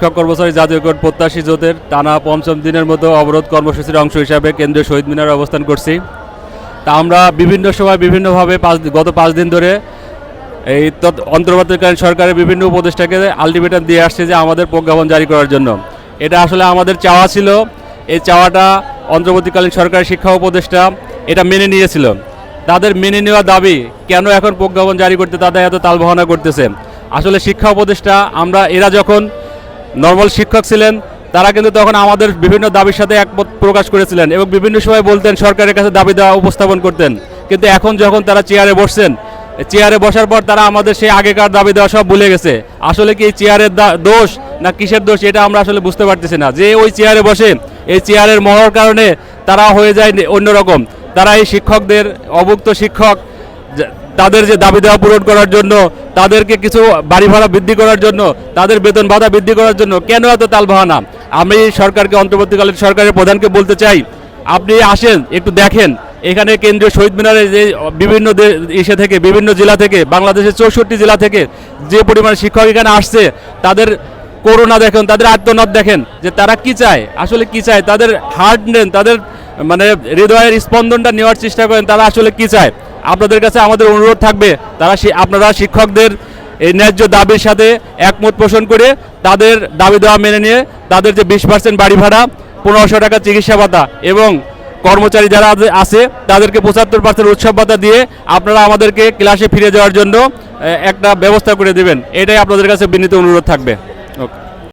শিক্ষক কর্মচারী জাতীয় কোর্ট প্রত্যাশী জোটের টানা পঞ্চম দিনের মতো অবরোধ কর্মসূচির অংশ হিসাবে কেন্দ্রীয় শহীদ মিনারে অবস্থান করছি। তা আমরা বিভিন্ন সময় বিভিন্নভাবে পাঁচ গত পাঁচ দিন ধরে এই অন্তর্বর্তীকালীন সরকারের বিভিন্ন উপদেষ্টাকে আলটিমেটাম দিয়ে আসছে যে আমাদের প্রজ্ঞাপন জারি করার জন্য। এটা আসলে আমাদের চাওয়া ছিল। এই চাওয়াটা অন্তর্বর্তীকালীন সরকারের শিক্ষা উপদেষ্টা এটা মেনে নিয়েছিল। তাদের মেনে নেওয়া দাবি, কেন এখন প্রজ্ঞাপন জারি করতে তাদের এত তালবাহনা করতেছে? আসলে শিক্ষা উপদেষ্টা, আমরা এরা যখন নর্মাল শিক্ষক ছিলেন, তারা কিন্তু তখন আমাদের বিভিন্ন দাবির সাথে একমত প্রকাশ করেছিলেন এবং বিভিন্ন সময় বলতেন, সরকারের কাছে দাবি দেওয়া উপস্থাপন করতেন। কিন্তু এখন যখন তারা চেয়ারে বসছেন, চেয়ারে বসার পর তারা আমাদের সেই আগেকার দাবি দেওয়া সব ভুলে গেছে। আসলে কি এই চেয়ারের দোষ না কিসের দোষ, এটা আমরা আসলে বুঝতে পারতেছি না। যে ওই চেয়ারে বসে এই চেয়ারের মহর কারণে তারা হয়ে যায় অন্যরকম। তারা এই শিক্ষকদের, অভুক্ত শিক্ষক তাদের যে দাবি দেওয়া পূরণ করার জন্য, তাদেরকে কিছু বাড়ি ভাড়া বৃদ্ধি করার জন্য, তাদের বেতন ভাতা বৃদ্ধি করার জন্য কেন এত তাল তালবাহানা? আমি সরকারকে, অন্তর্বর্তীকালীন সরকারের প্রধানকে বলতে চাই, আপনি আসেন, একটু দেখেন। এখানে কেন্দ্রীয় শহীদ মিনারে যে বিভিন্ন ইসে থেকে, বিভিন্ন জেলা থেকে, বাংলাদেশের চৌষট্টি জেলা থেকে যে পরিমাণ শিক্ষক এখানে আসছে, তাদের করোনা দেখেন, তাদের আত্মনাদ দেখেন, যে তারা কি চায়? আসলে কি চায়? তাদের হার্ট নেন, তাদের মানে হৃদয়ের স্পন্দনটা নেওয়ার চেষ্টা করেন, তারা আসলে কি চায়? আপনাদের কাছে আমাদের অনুরোধ থাকবে, তারা আপনারা শিক্ষকদের এই ন্যায্য দাবির সাথে একমত পোষণ করে তাদের দাবি দেওয়া মেনে নিয়ে তাদের যে বিশ পার্সেন্ট বাড়ি ভাড়া, পনেরোশো টাকা চিকিৎসা ভাতা এবং কর্মচারী যারা আছে- তাদেরকে পঁচাত্তর পার্সেন্ট উৎসব ভাতা দিয়ে আপনারা আমাদেরকে ক্লাসে ফিরে যাওয়ার জন্য একটা ব্যবস্থা করে দেবেন। এটাই আপনাদের কাছে বিনীত অনুরোধ থাকবে।